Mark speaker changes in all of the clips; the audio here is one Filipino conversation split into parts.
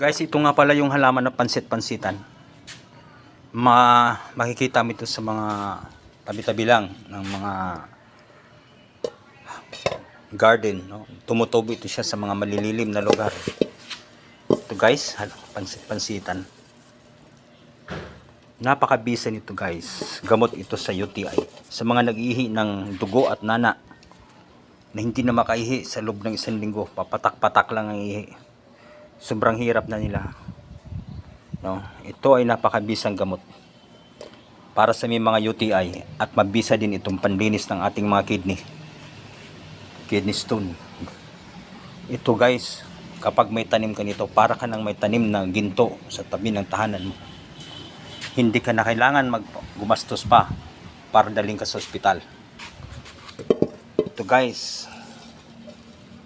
Speaker 1: Guys, ito nga pala yung halaman na pansit-pansitan. Ma makikita mo ito sa mga tabi-tabi lang ng mga garden. No? Tumutubo ito siya sa mga malililim na lugar. Ito guys, pansit-pansitan. Napakabisa nito guys. Gamot ito sa UTI. Sa mga nag-ihi ng dugo at nana na hindi na makaihi sa loob ng isang linggo. Papatak-patak lang ang ihi. Sobrang hirap na nila. No? Ito ay napakabisang gamot para sa mga UTI at mabisa din itong panlinis ng ating mga kidney. Kidney stone. Ito guys, kapag may tanim ka nito, para ka nang may tanim na ginto sa tabi ng tahanan mo. Hindi ka na kailangan mag gumastos pa para daling ka sa ospital. Ito guys,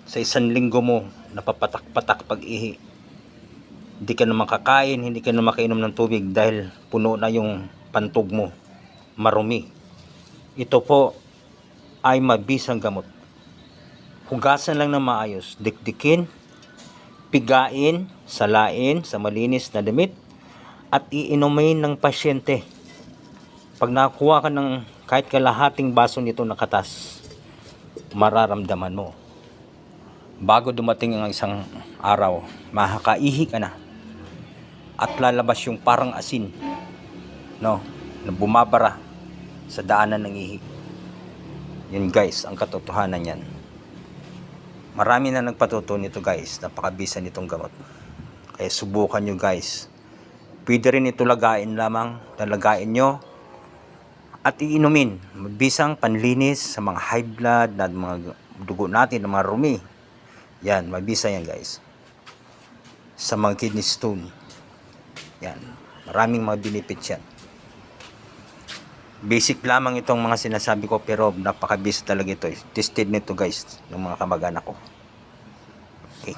Speaker 1: sa isang linggo mo, napapatak-patak pag-ihi. Hindi ka na makakain, hindi ka na makainom ng tubig dahil puno na yung pantog mo, marumi. Ito po ay mabisang gamot. Hugasan lang na maayos, dikdikin, pigain, salain sa malinis na damit, at iinumin ng pasyente. Pag nakakuha ka ng kahit kalahating baso nito na katas, mararamdaman mo. Bago dumating ang isang araw, makakaihi ka na. At lalabas yung parang asin, no, na bumabara sa daanan ng ihi. Yun guys, ang katotohanan yan. Marami na nagpatuto nito guys, napakabisa nitong gamot. Kaya subukan nyo guys. Pwede rin ito lagain lamang, lalagain nyo at iinumin. Mabisang panlinis sa mga high blood na mga dugo natin, na mga rumi. Yan, mabisa yan guys. Sa mga kidney stone. Yan, maraming mga benefits yan. Basic lamang itong mga sinasabi ko pero napakabisa talaga ito. Tested nito guys ng mga kamag-anak ko. Okay.